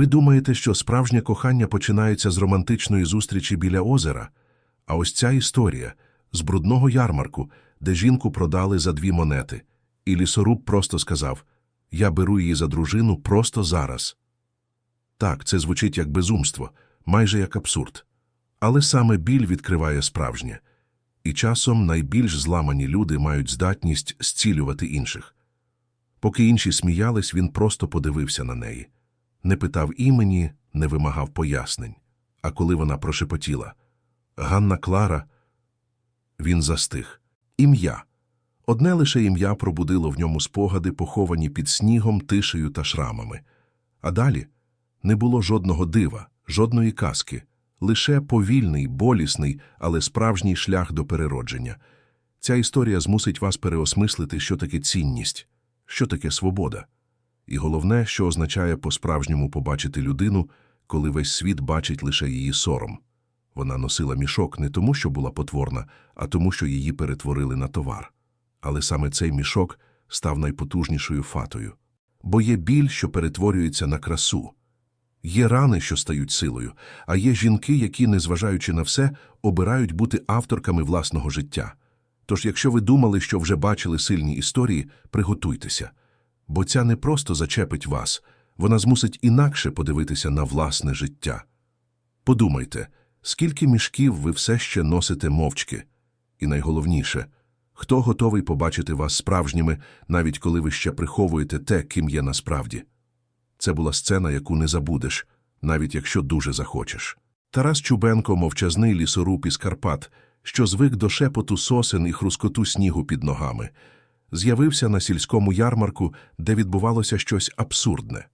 Ви думаєте, що справжнє кохання починається з романтичної зустрічі біля озера? А ось ця історія з брудного ярмарку, де жінку продали за дві монети, і лісоруб просто сказав «Я беру її за дружину просто зараз». Так, це звучить як безумство, майже як абсурд. Але саме біль відкриває справжнє. І часом найбільш зламані люди мають здатність зцілювати інших. Поки інші сміялись, він просто подивився на неї. Не питав імені, не вимагав пояснень. А коли вона прошепотіла Ганна Клара, він застиг. Ім'я. Одне лише ім'я пробудило в ньому спогади, поховані під снігом, тишею та шрамами. А далі не було жодного дива, жодної казки, лише повільний, болісний, але справжній шлях до переродження. Ця історія змусить вас переосмислити, що таке цінність, що таке свобода. І головне, що означає по-справжньому побачити людину, коли весь світ бачить лише її сором. Вона носила мішок не тому, що була потворна, а тому, що її перетворили на товар. Але саме цей мішок став найпотужнішою фатою. Бо є біль, що перетворюється на красу. Є рани, що стають силою, а є жінки, які, незважаючи на все, обирають бути авторками власного життя. Тож, якщо ви думали, що вже бачили сильні історії, приготуйтеся. Бо ця не просто зачепить вас, вона змусить інакше подивитися на власне життя. Подумайте, скільки мішків ви все ще носите мовчки? І найголовніше, хто готовий побачити вас справжніми, навіть коли ви ще приховуєте те, ким є насправді? Це була сцена, яку не забудеш, навіть якщо дуже захочеш. Тарас Чубенко, мовчазний лісоруб із Карпат, що звик до шепоту сосен і хрускоту снігу під ногами, з'явився на сільському ярмарку, де відбувалося щось абсурдне.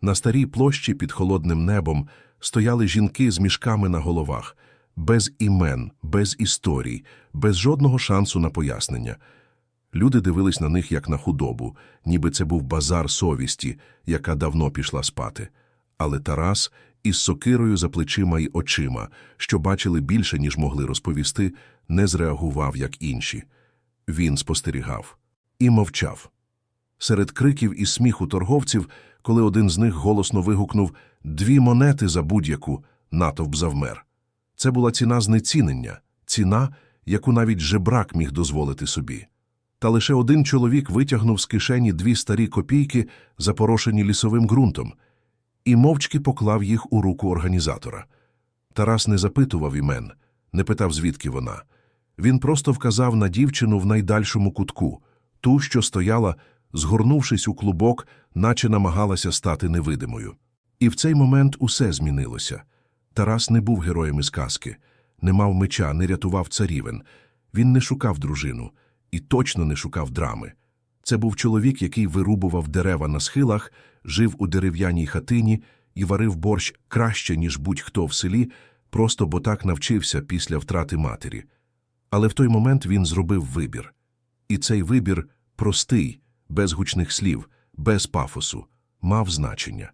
На старій площі під холодним небом стояли жінки з мішками на головах, без імен, без історій, без жодного шансу на пояснення. Люди дивились на них як на худобу, ніби це був базар совісті, яка давно пішла спати. Але Тарас із сокирою за плечима й очима, що бачили більше, ніж могли розповісти, не зреагував, як інші. Він спостерігав і мовчав. Серед криків і сміху торговців, коли один з них голосно вигукнув «дві монети за будь-яку», натовп завмер. Це була ціна знецінення, ціна, яку навіть жебрак міг дозволити собі. Та лише один чоловік витягнув з кишені дві старі копійки, запорошені лісовим ґрунтом, і мовчки поклав їх у руку організатора. Тарас не запитував імен, не питав, звідки вона. Він просто вказав на дівчину в найдальшому кутку, ту, що стояла, згорнувшись у клубок, наче намагалася стати невидимою. І в цей момент усе змінилося. Тарас не був героєм із казки, не мав меча, не рятував царівен. Він не шукав дружину і точно не шукав драми. Це був чоловік, який вирубував дерева на схилах, жив у дерев'яній хатині і варив борщ краще, ніж будь-хто в селі, просто бо так навчився після втрати матері. Але в той момент він зробив вибір. І цей вибір простий, без гучних слів, без пафосу, мав значення.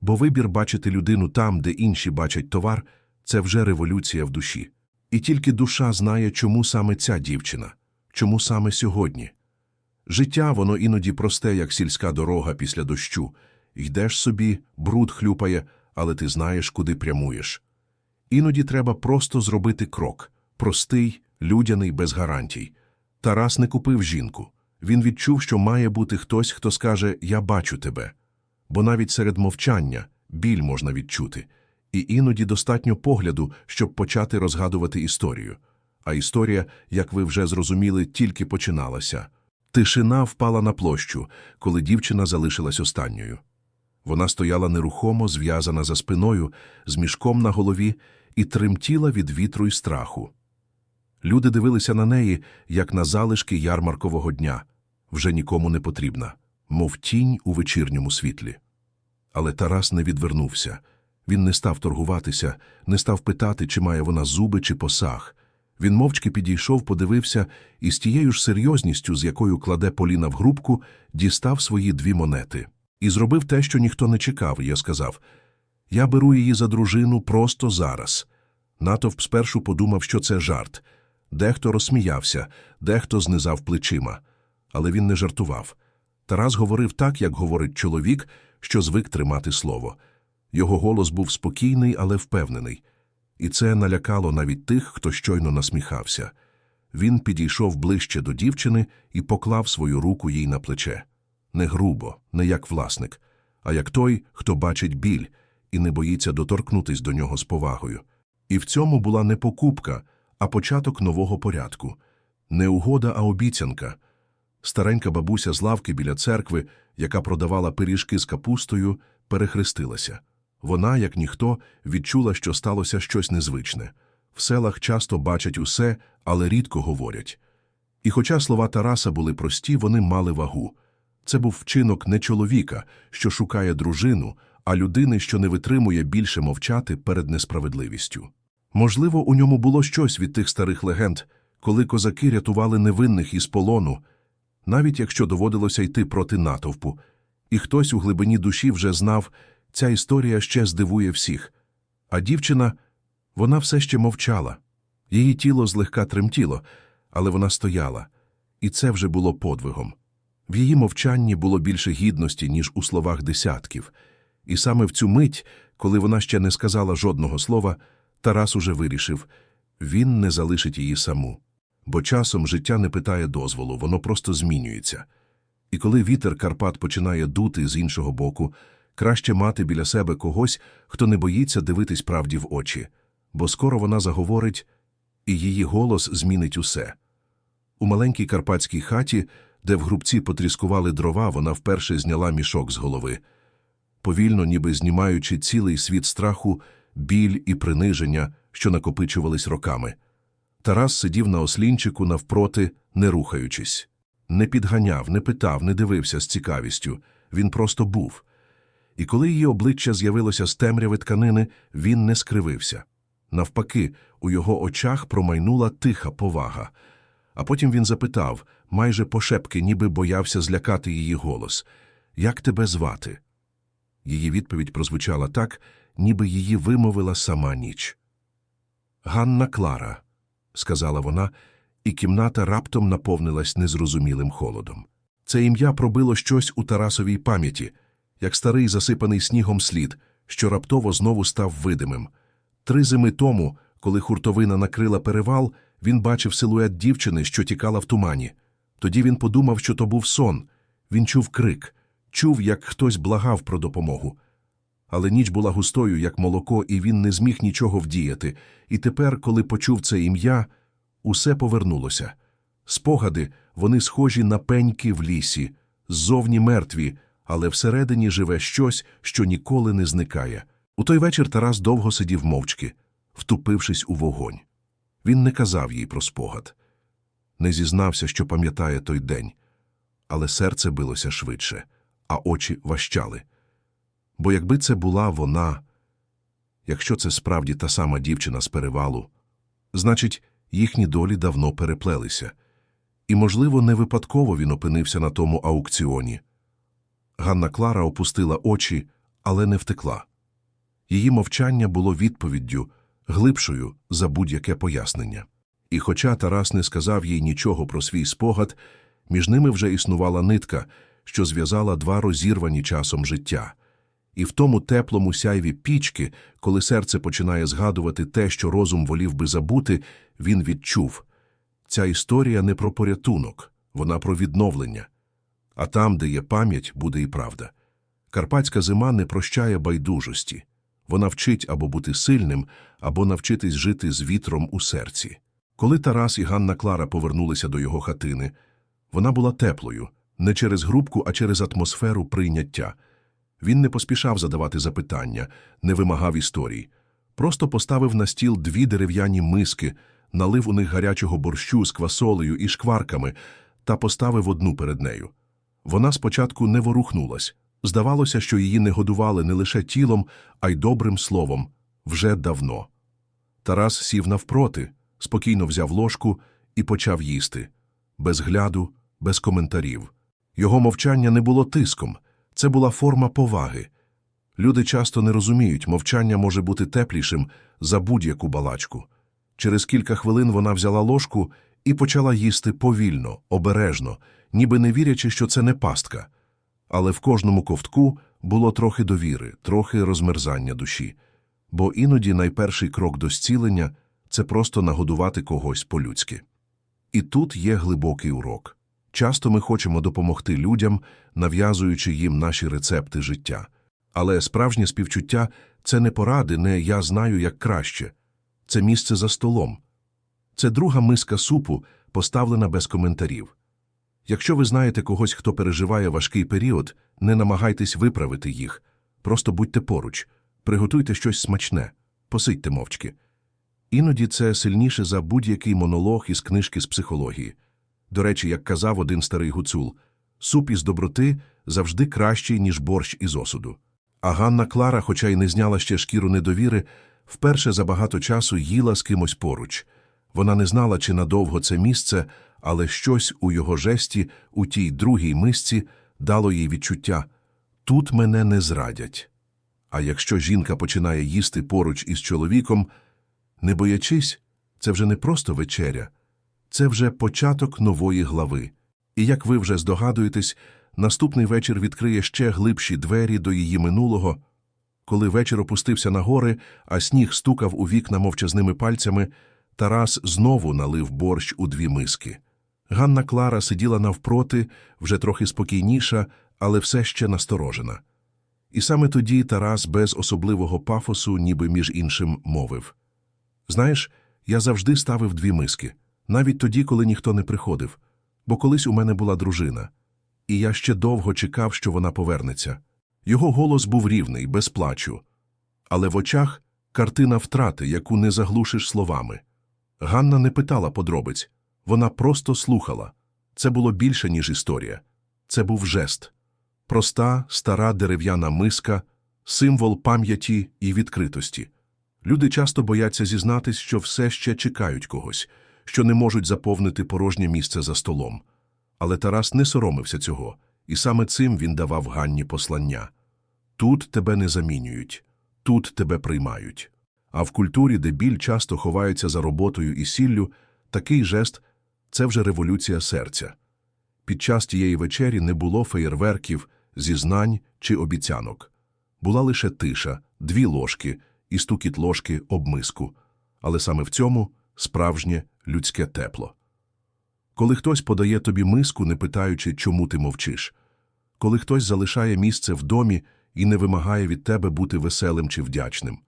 Бо вибір бачити людину там, де інші бачать товар, це вже революція в душі. І тільки душа знає, чому саме ця дівчина, чому саме сьогодні. Життя воно іноді просте, як сільська дорога після дощу. Йдеш собі, бруд хлюпає, але ти знаєш, куди прямуєш. Іноді треба просто зробити крок простий, людяний, без гарантій. Тарас не купив жінку. Він відчув, що має бути хтось, хто скаже Я бачу тебе. Бо навіть серед мовчання біль можна відчути, і іноді достатньо погляду, щоб почати розгадувати історію. А історія, як ви вже зрозуміли, тільки починалася. Тишина впала на площу, коли дівчина залишилась останньою. Вона стояла нерухомо, зв'язана за спиною, з мішком на голові і тремтіла від вітру й страху. Люди дивилися на неї, як на залишки ярмаркового дня, вже нікому не потрібна, мов тінь у вечірньому світлі. Але Тарас не відвернувся. Він не став торгуватися, не став питати, чи має вона зуби чи посаг. Він мовчки підійшов, подивився і з тією ж серйозністю, з якою кладе Поліна в грубку, дістав свої дві монети. І зробив те, що ніхто не чекав, я сказав. Я беру її за дружину просто зараз. Натовп спершу подумав, що це жарт. Дехто розсміявся, дехто знизав плечима. Але він не жартував. Тарас говорив так, як говорить чоловік, що звик тримати слово. Його голос був спокійний, але впевнений. І це налякало навіть тих, хто щойно насміхався. Він підійшов ближче до дівчини і поклав свою руку їй на плече. Не грубо, не як власник, а як той, хто бачить біль і не боїться доторкнутись до нього з повагою. І в цьому була не покупка, а початок нового порядку. Не угода, а обіцянка. Старенька бабуся з лавки біля церкви, яка продавала пиріжки з капустою, перехрестилася. Вона, як ніхто, відчула, що сталося щось незвичне. В селах часто бачать усе, але рідко говорять. І хоча слова Тараса були прості, вони мали вагу. Це був вчинок не чоловіка, що шукає дружину, а людини, що не витримує більше мовчати перед несправедливістю. Можливо, у ньому було щось від тих старих легенд, коли козаки рятували невинних із полону, навіть якщо доводилося йти проти натовпу, і хтось у глибині душі вже знав, ця історія ще здивує всіх. А дівчина, вона все ще мовчала. Її тіло злегка тремтіло, але вона стояла, і це вже було подвигом. В її мовчанні було більше гідності, ніж у словах десятків, і саме в цю мить, коли вона ще не сказала жодного слова, Тарас уже вирішив він не залишить її саму. Бо часом життя не питає дозволу, воно просто змінюється. І коли вітер Карпат починає дути з іншого боку, краще мати біля себе когось, хто не боїться дивитись правді в очі, бо скоро вона заговорить, і її голос змінить усе. У маленькій карпатській хаті, де в грубці потріскували дрова, вона вперше зняла мішок з голови. Повільно, ніби знімаючи цілий світ страху, біль і приниження, що накопичувались роками. Тарас сидів на ослінчику навпроти, не рухаючись. Не підганяв, не питав, не дивився з цікавістю. Він просто був. І коли її обличчя з'явилося з темряви тканини, він не скривився. Навпаки, у його очах промайнула тиха повага. А потім він запитав, майже пошепки, ніби боявся злякати її голос Як тебе звати? Її відповідь прозвучала так, ніби її вимовила сама ніч. Ганна Клара, сказала вона, і кімната раптом наповнилась незрозумілим холодом. Це ім'я пробило щось у Тарасовій пам'яті, як старий засипаний снігом слід, що раптово знову став видимим. Три зими тому, коли хуртовина накрила перевал, він бачив силует дівчини, що тікала в тумані. Тоді він подумав, що то був сон. Він чув крик, чув, як хтось благав про допомогу. Але ніч була густою, як молоко, і він не зміг нічого вдіяти. І тепер, коли почув це ім'я, усе повернулося. Спогади, вони схожі на пеньки в лісі, ззовні мертві, але всередині живе щось, що ніколи не зникає. У той вечір Тарас довго сидів мовчки, втупившись у вогонь. Він не казав їй про спогад, не зізнався, що пам'ятає той день, але серце билося швидше, а очі ващали. Бо якби це була вона, якщо це справді та сама дівчина з перевалу, значить, їхні долі давно переплелися. І, можливо, не випадково він опинився на тому аукціоні. Ганна Клара опустила очі, але не втекла. Її мовчання було відповіддю, глибшою за будь-яке пояснення. І хоча Тарас не сказав їй нічого про свій спогад, між ними вже існувала нитка, що зв'язала два розірвані часом життя. І в тому теплому сяйві пічки, коли серце починає згадувати те, що розум волів би забути, він відчув. Ця історія не про порятунок, вона про відновлення. А там, де є пам'ять, буде і правда. Карпатська зима не прощає байдужості. Вона вчить або бути сильним, або навчитись жити з вітром у серці. Коли Тарас і Ганна Клара повернулися до його хатини, вона була теплою, не через грубку, а через атмосферу прийняття. Він не поспішав задавати запитання, не вимагав історій. Просто поставив на стіл дві дерев'яні миски, налив у них гарячого борщу з квасолею і шкварками та поставив одну перед нею. Вона спочатку не ворухнулась. Здавалося, що її не годували не лише тілом, а й добрим словом вже давно. Тарас сів навпроти, спокійно взяв ложку і почав їсти без гляду, без коментарів. Його мовчання не було тиском, це була форма поваги. Люди часто не розуміють, мовчання може бути теплішим за будь-яку балачку. Через кілька хвилин вона взяла ложку і почала їсти повільно, обережно, ніби не вірячи, що це не пастка. Але в кожному ковтку було трохи довіри, трохи розмерзання душі. Бо іноді найперший крок до зцілення – це просто нагодувати когось по-людськи. І тут є глибокий урок. Часто ми хочемо допомогти людям, нав'язуючи їм наші рецепти життя. Але справжнє співчуття – це не поради, не «я знаю, як краще». Це місце за столом. Це друга миска супу, поставлена без коментарів. Якщо ви знаєте когось, хто переживає важкий період, не намагайтесь виправити їх. Просто будьте поруч, приготуйте щось смачне, посидьте мовчки. Іноді це сильніше за будь-який монолог із книжки з психології. До речі, як казав один старий гуцул, суп із доброти завжди кращий, ніж борщ із осуду. А Ганна Клара, хоча й не зняла ще шкіру недовіри, вперше за багато часу їла з кимось поруч. Вона не знала, чи надовго це місце, але щось у його жесті, у тій другій мисці, дало їй відчуття «тут мене не зрадять». А якщо жінка починає їсти поруч із чоловіком, не боячись, це вже не просто вечеря, це вже початок нової глави. І як ви вже здогадуєтесь, наступний вечір відкриє ще глибші двері до її минулого. Коли вечір опустився на гори, а сніг стукав у вікна мовчазними пальцями, Тарас знову налив борщ у дві миски. Ганна Клара сиділа навпроти, вже трохи спокійніша, але все ще насторожена. І саме тоді Тарас без особливого пафосу, ніби між іншим, мовив. Знаєш, я завжди ставив дві миски, навіть тоді, коли ніхто не приходив, бо колись у мене була дружина, і я ще довго чекав, що вона повернеться. Його голос був рівний, без плачу, але в очах картина втрати, яку не заглушиш словами. Ганна не питала подробиць, вона просто слухала. Це було більше, ніж історія. Це був жест. Проста, стара дерев'яна миска, символ пам'яті і відкритості. Люди часто бояться зізнатись, що все ще чекають когось, що не можуть заповнити порожнє місце за столом. Але Тарас не соромився цього, і саме цим він давав Ганні послання. Тут тебе не замінюють, тут тебе приймають. А в культурі, де біль часто ховається за роботою і сіллю, такий жест – це вже революція серця. Під час тієї вечері не було феєрверків, зізнань чи обіцянок. Була лише тиша, дві ложки і стукіт ложки об миску. Але саме в цьому справжнє людське тепло. Коли хтось подає тобі миску, не питаючи, чому ти мовчиш, коли хтось залишає місце в домі і не вимагає від тебе бути веселим чи вдячним.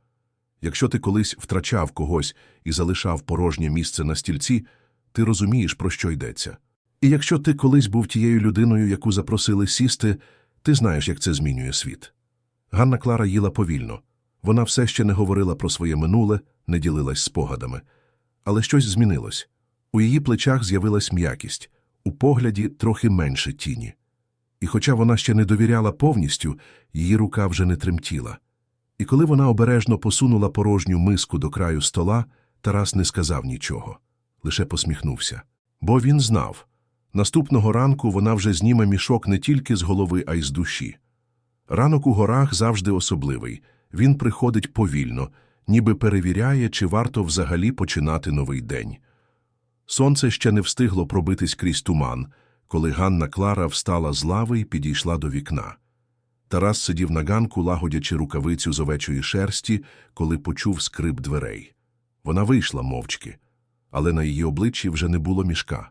Якщо ти колись втрачав когось і залишав порожнє місце на стільці, ти розумієш, про що йдеться. І якщо ти колись був тією людиною, яку запросили сісти, ти знаєш, як це змінює світ. Ганна Клара їла повільно. Вона все ще не говорила про своє минуле, не ділилась спогадами. Але щось змінилось. У її плечах з'явилась м'якість, у погляді трохи менше тіні. І хоча вона ще не довіряла повністю, її рука вже не тремтіла. І коли вона обережно посунула порожню миску до краю стола, Тарас не сказав нічого, лише посміхнувся. Бо він знав. Наступного ранку вона вже зніме мішок не тільки з голови, а й з душі. Ранок у горах завжди особливий. Він приходить повільно, ніби перевіряє, чи варто взагалі починати новий день. Сонце ще не встигло пробитись крізь туман, коли Ганна Клара встала з лави і підійшла до вікна. Тарас сидів на ганку, лагодячи рукавицю з овечої шерсті, коли почув скрип дверей. Вона вийшла мовчки, але на її обличчі вже не було мішка.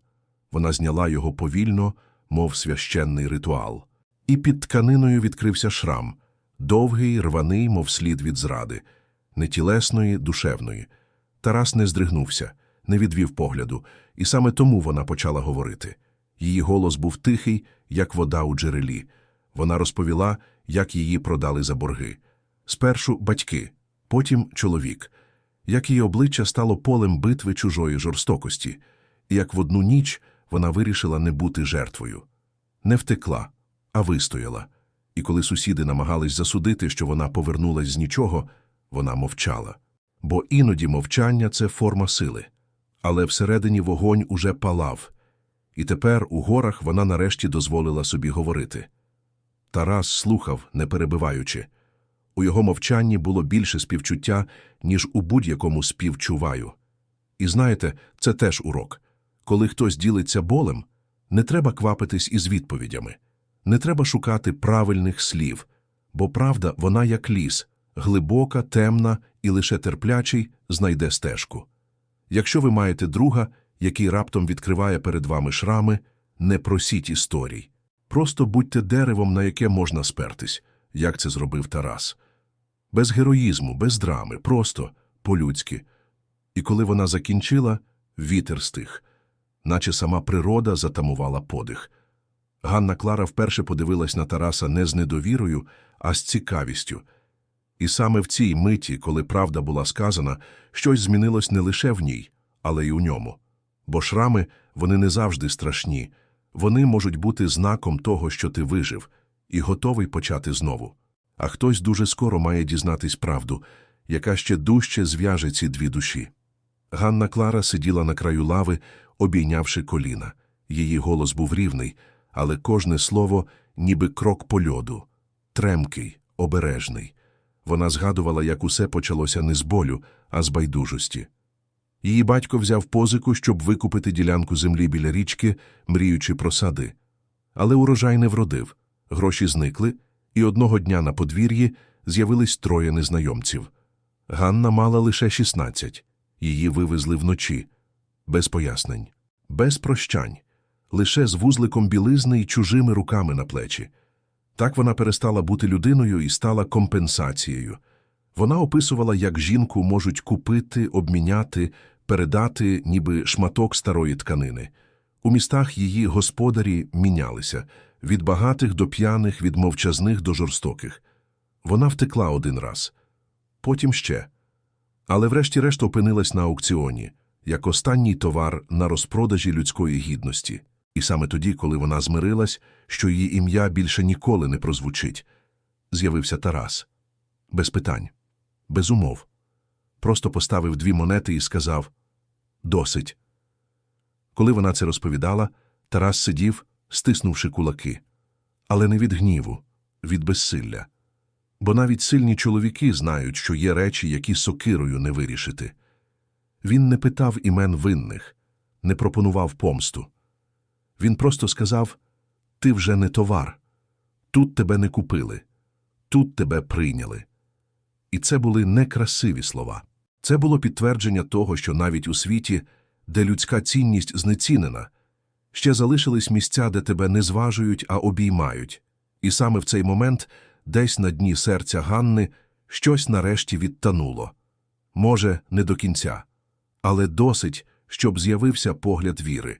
Вона зняла його повільно, мов священний ритуал. І під тканиною відкрився шрам, довгий, рваний, мов слід від зради, не тілесної, душевної. Тарас не здригнувся, не відвів погляду, і саме тому вона почала говорити. Її голос був тихий, як вода у джерелі. Вона розповіла, як її продали за борги. Спершу батьки, потім чоловік, як її обличчя стало полем битви чужої жорстокості, і як в одну ніч вона вирішила не бути жертвою. Не втекла, а вистояла. І коли сусіди намагались засудити, що вона повернулась з нічого, вона мовчала. Бо іноді мовчання це форма сили. Але всередині вогонь уже палав. І тепер у горах вона нарешті дозволила собі говорити. Тарас слухав, не перебиваючи. У його мовчанні було більше співчуття, ніж у будь-якому співчуваю. І знаєте, це теж урок. Коли хтось ділиться болем, не треба квапитись із відповідями, не треба шукати правильних слів. Бо правда, вона як ліс, глибока, темна і лише терплячий знайде стежку. Якщо ви маєте друга, який раптом відкриває перед вами шрами, не просіть історій. Просто будьте деревом, на яке можна спертись, як це зробив Тарас. Без героїзму, без драми, просто по-людськи. І коли вона закінчила, вітер стих, наче сама природа затамувала подих. Ганна Клара вперше подивилась на Тараса не з недовірою, а з цікавістю. І саме в цій миті, коли правда була сказана, щось змінилось не лише в ній, але й у ньому. Бо шрами, вони не завжди страшні. Вони можуть бути знаком того, що ти вижив, і готовий почати знову. А хтось дуже скоро має дізнатись правду, яка ще дужче зв'яже ці дві душі. Ганна Клара сиділа на краю лави, обійнявши коліна. Її голос був рівний, але кожне слово ніби крок по льоду. Тремкий, обережний. Вона згадувала, як усе почалося не з болю, а з байдужості. Її батько взяв позику, щоб викупити ділянку землі біля річки, мріючи про сади. Але урожай не вродив, гроші зникли, і одного дня на подвір'ї з'явились троє незнайомців. Ганна мала лише 16. Її вивезли вночі, без пояснень, без прощань, лише з вузликом білизни і чужими руками на плечі. Так вона перестала бути людиною і стала компенсацією. Вона описувала, як жінку можуть купити, обміняти, передати, ніби шматок старої тканини. У містах її господарі мінялися від багатих до п'яних, від мовчазних до жорстоких. Вона втекла один раз, потім ще. Але врешті-решт опинилась на аукціоні, як останній товар на розпродажі людської гідності. І саме тоді, коли вона змирилась, що її ім'я більше ніколи не прозвучить, з'явився Тарас. Без питань, без умов. Просто поставив дві монети і сказав «Досить». Коли вона це розповідала, Тарас сидів, стиснувши кулаки. Але не від гніву, від безсилля. Бо навіть сильні чоловіки знають, що є речі, які сокирою не вирішити. Він не питав імен винних, не пропонував помсту. Він просто сказав ти вже не товар, тут тебе не купили, тут тебе прийняли. І це були некрасиві слова. Це було підтвердження того, що навіть у світі, де людська цінність знецінена, ще залишились місця, де тебе не зважують, а обіймають. І саме в цей момент, десь на дні серця Ганни, щось нарешті відтануло. Може, не до кінця, але досить, щоб з'явився погляд віри.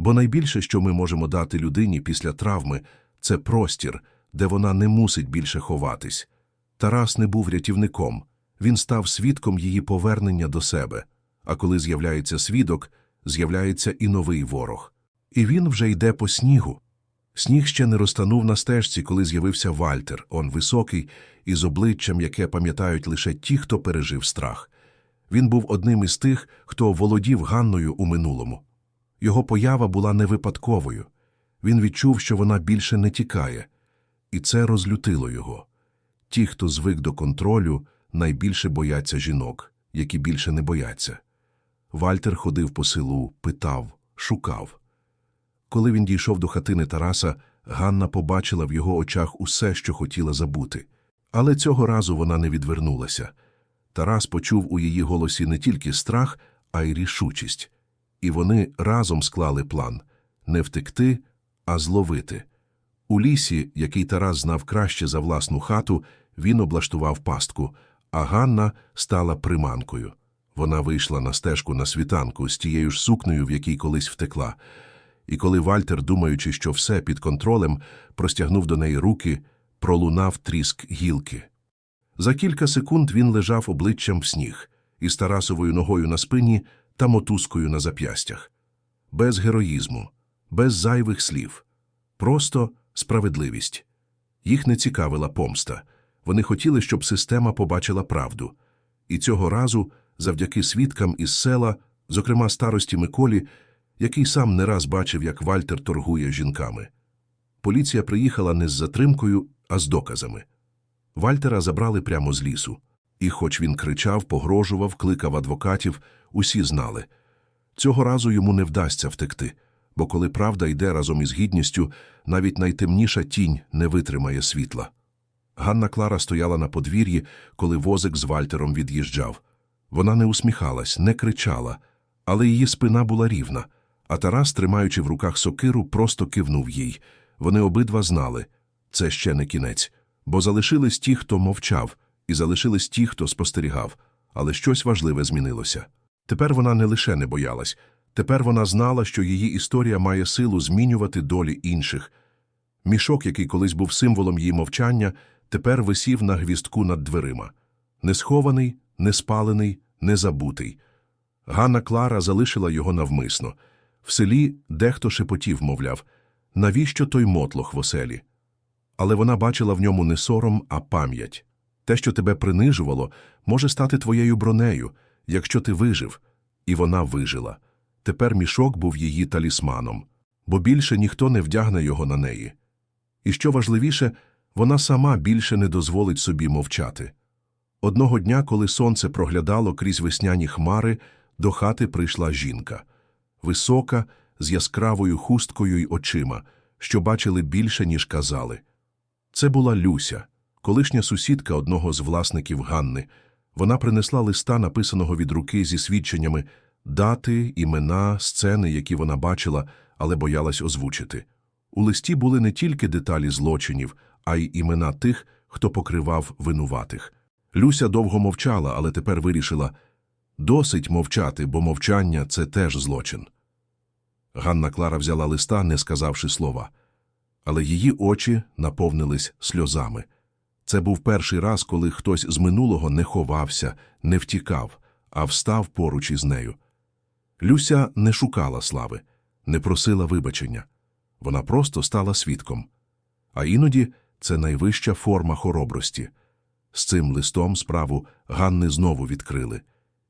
Бо найбільше, що ми можемо дати людині після травми, це простір, де вона не мусить більше ховатись. Тарас не був рятівником, він став свідком її повернення до себе. А коли з'являється свідок, з'являється і новий ворог. І він вже йде по снігу. Сніг ще не розтанув на стежці, коли з'явився Вальтер, он високий, із обличчям, яке пам'ятають лише ті, хто пережив страх. Він був одним із тих, хто володів Ганною у минулому. Його поява була не випадковою. Він відчув, що вона більше не тікає, і це розлютило його. Ті, хто звик до контролю, найбільше бояться жінок, які більше не бояться. Вальтер ходив по селу, питав, шукав. Коли він дійшов до хатини Тараса, Ганна побачила в його очах усе, що хотіла забути. Але цього разу вона не відвернулася. Тарас почув у її голосі не тільки страх, а й рішучість. І вони разом склали план не втекти, а зловити. У лісі, який Тарас знав краще за власну хату, він облаштував пастку, а Ганна стала приманкою. Вона вийшла на стежку на світанку з тією ж сукнею, в якій колись втекла. І коли Вальтер, думаючи, що все під контролем, простягнув до неї руки, пролунав тріск гілки. За кілька секунд він лежав обличчям в сніг, із Тарасовою ногою на спині та мотузкою на зап'ястях. Без героїзму, без зайвих слів. Просто справедливість. Їх не цікавила помста. Вони хотіли, щоб система побачила правду. І цього разу, завдяки свідкам із села, зокрема старості Миколі, який сам не раз бачив, як Вальтер торгує жінками. Поліція приїхала не з затримкою, а з доказами. Вальтера забрали прямо з лісу. І хоч він кричав, погрожував, кликав адвокатів, усі знали. Цього разу йому не вдасться втекти, бо коли правда йде разом із гідністю, навіть найтемніша тінь не витримає світла. Ганна Клара стояла на подвір'ї, коли возик з Вальтером від'їжджав. Вона не усміхалась, не кричала, але її спина була рівна, а Тарас, тримаючи в руках сокиру, просто кивнув їй. Вони обидва знали – це ще не кінець, бо залишились ті, хто мовчав, і залишились ті, хто спостерігав, але щось важливе змінилося. Тепер вона не лише не боялась, тепер вона знала, що її історія має силу змінювати долі інших. Мішок, який колись був символом її мовчання, тепер висів на гвістку над дверима. Не схований, не спалений, не забутий. Ганна Клара залишила його навмисно. В селі дехто шепотів, мовляв, навіщо той мотлох в оселі? Але вона бачила в ньому не сором, а пам'ять. Те, що тебе принижувало, може стати твоєю бронею, якщо ти вижив. І вона вижила. Тепер мішок був її талісманом, бо більше ніхто не вдягне його на неї. І що важливіше, вона сама більше не дозволить собі мовчати. Одного дня, коли сонце проглядало крізь весняні хмари, до хати прийшла жінка. Висока, з яскравою хусткою й очима, що бачили більше, ніж казали. Це була Люся, колишня сусідка одного з власників Ганни. Вона принесла листа, написаного від руки зі свідченнями, дати, імена, сцени, які вона бачила, але боялась озвучити. У листі були не тільки деталі злочинів, а й імена тих, хто покривав винуватих. Люся довго мовчала, але тепер вирішила досить мовчати, бо мовчання це теж злочин. Ганна Клара взяла листа, не сказавши слова. Але її очі наповнились сльозами. Це був перший раз, коли хтось з минулого не ховався, не втікав, а встав поруч із нею. Люся не шукала слави, не просила вибачення. Вона просто стала свідком. А іноді це найвища форма хоробрості. З цим листом справу Ганни знову відкрили.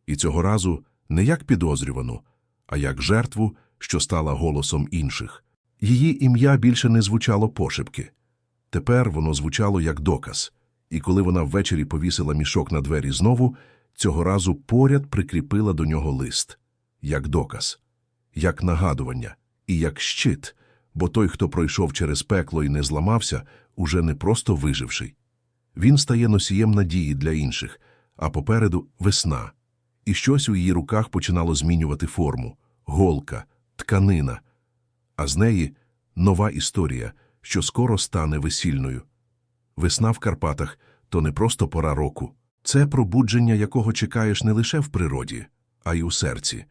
І цього разу не як підозрювану, а як жертву, що стала голосом інших. Її ім'я більше не звучало пошепки. Тепер воно звучало як доказ. І коли вона ввечері повісила мішок на двері знову, цього разу поряд прикріпила до нього лист. Як доказ, як нагадування і як щит, бо той, хто пройшов через пекло і не зламався, уже не просто виживший. Він стає носієм надії для інших, а попереду – весна. І щось у її руках починало змінювати форму – голка, тканина. А з неї – нова історія, що скоро стане весільною. Весна в Карпатах – то не просто пора року. Це пробудження, якого чекаєш не лише в природі, а й у серці.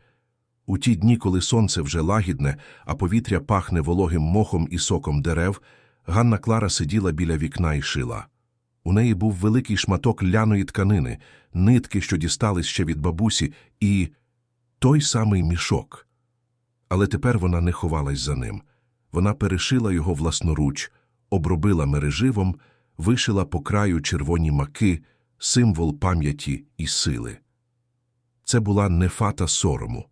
У ті дні, коли сонце вже лагідне, а повітря пахне вологим мохом і соком дерев, Ганна Клара сиділа біля вікна і шила. У неї був великий шматок ляної тканини, нитки, що дістались ще від бабусі, і той самий мішок. Але тепер вона не ховалась за ним. Вона перешила його власноруч, обробила мереживом, вишила по краю червоні маки, символ пам'яті і сили. Це була не фата сорому.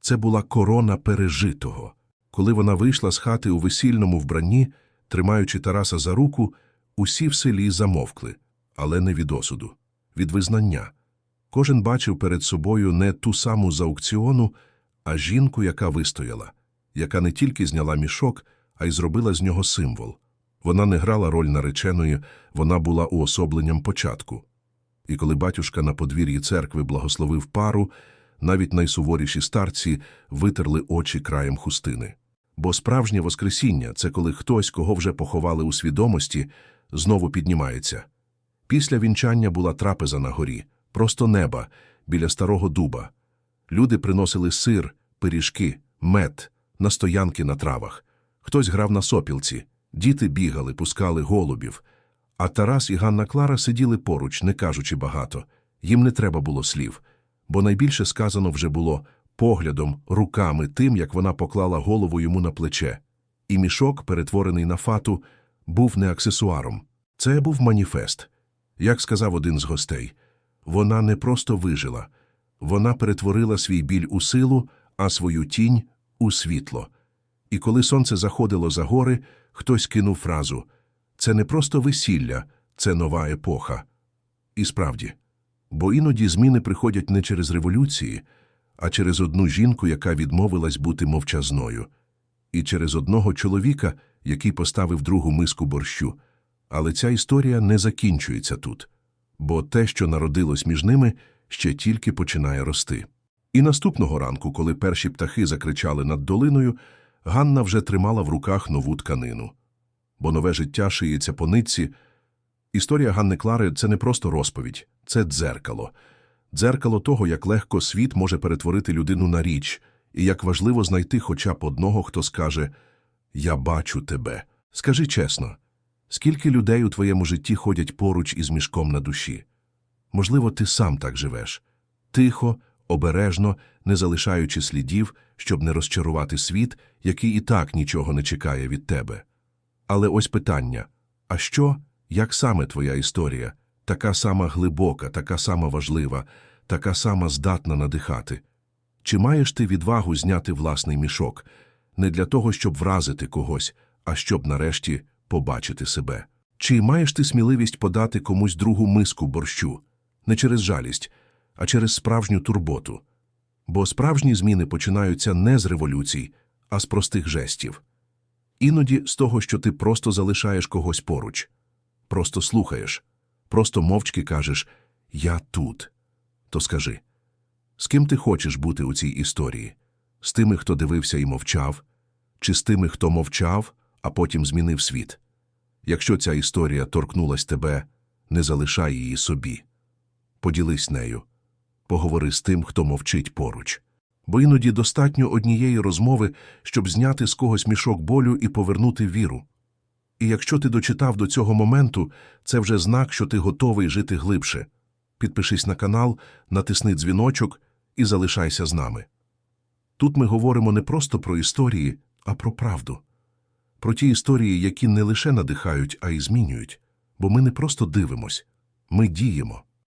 Це була корона пережитого. Коли вона вийшла з хати у весільному вбранні, тримаючи Тараса за руку, усі в селі замовкли, але не від осуду, від визнання. Кожен бачив перед собою не ту саму з аукціону, а жінку, яка вистояла, яка не тільки зняла мішок, а й зробила з нього символ. Вона не грала роль нареченої, вона була уособленням початку. І коли батюшка на подвір'ї церкви благословив пару, навіть найсуворіші старці витерли очі краєм хустини. Бо справжнє Воскресіння це коли хтось, кого вже поховали у свідомості, знову піднімається. Після вінчання була трапеза на горі, просто неба, біля старого дуба. Люди приносили сир, пиріжки, мед, настоянки на травах. Хтось грав на сопілці, діти бігали, пускали голубів. А Тарас і Ганна Клара сиділи поруч, не кажучи багато. Їм не треба було слів, бо найбільше сказано вже було поглядом, руками, тим, як вона поклала голову йому на плече. І мішок, перетворений на фату, був не аксесуаром. Це був маніфест. Як сказав один з гостей, вона не просто вижила, вона перетворила свій біль у силу, а свою тінь у світло. І коли сонце заходило за гори, хтось кинув фразу це не просто весілля, це нова епоха. І справді, бо іноді зміни приходять не через революції, а через одну жінку, яка відмовилась бути мовчазною, і через одного чоловіка, який поставив другу миску борщу. Але ця історія не закінчується тут, бо те, що народилось між ними, ще тільки починає рости. І наступного ранку, коли перші птахи закричали над долиною, Ганна вже тримала в руках нову тканину. Бо нове життя шиється по нитці. Історія Ганни Клари – це не просто розповідь, це дзеркало. Дзеркало того, як легко світ може перетворити людину на річ, і як важливо знайти хоча б одного, хто скаже «Я бачу тебе». Скажи чесно, скільки людей у твоєму житті ходять поруч із мішком на душі? Можливо, ти сам так живеш. Тихо, обережно, не залишаючи слідів, щоб не розчарувати світ, який і так нічого не чекає від тебе. Але ось питання – а що, як саме твоя історія? Така сама глибока, така сама важлива, така сама здатна надихати? Чи маєш ти відвагу зняти власний мішок? Не для того, щоб вразити когось, а щоб нарешті побачити себе? Чи маєш ти сміливість подати комусь другу миску борщу? Не через жалість, а через справжню турботу. Бо справжні зміни починаються не з революцій, а з простих жестів. Іноді з того, що ти просто залишаєш когось поруч, просто слухаєш, просто мовчки кажеш «Я тут». То скажи, з ким ти хочеш бути у цій історії? З тими, хто дивився і мовчав? Чи з тими, хто мовчав, а потім змінив світ? Якщо ця історія торкнулась тебе, не залишай її собі. Поділись нею. Поговори з тим, хто мовчить поруч. Бо іноді достатньо однієї розмови, щоб зняти з когось мішок болю і повернути віру. І якщо ти дочитав до цього моменту, це вже знак, що ти готовий жити глибше. Підпишись на канал, натисни дзвіночок і залишайся з нами. Тут ми говоримо не просто про історії, а про правду. Про ті історії, які не лише надихають, а й змінюють. Бо ми не просто дивимось, ми діємо.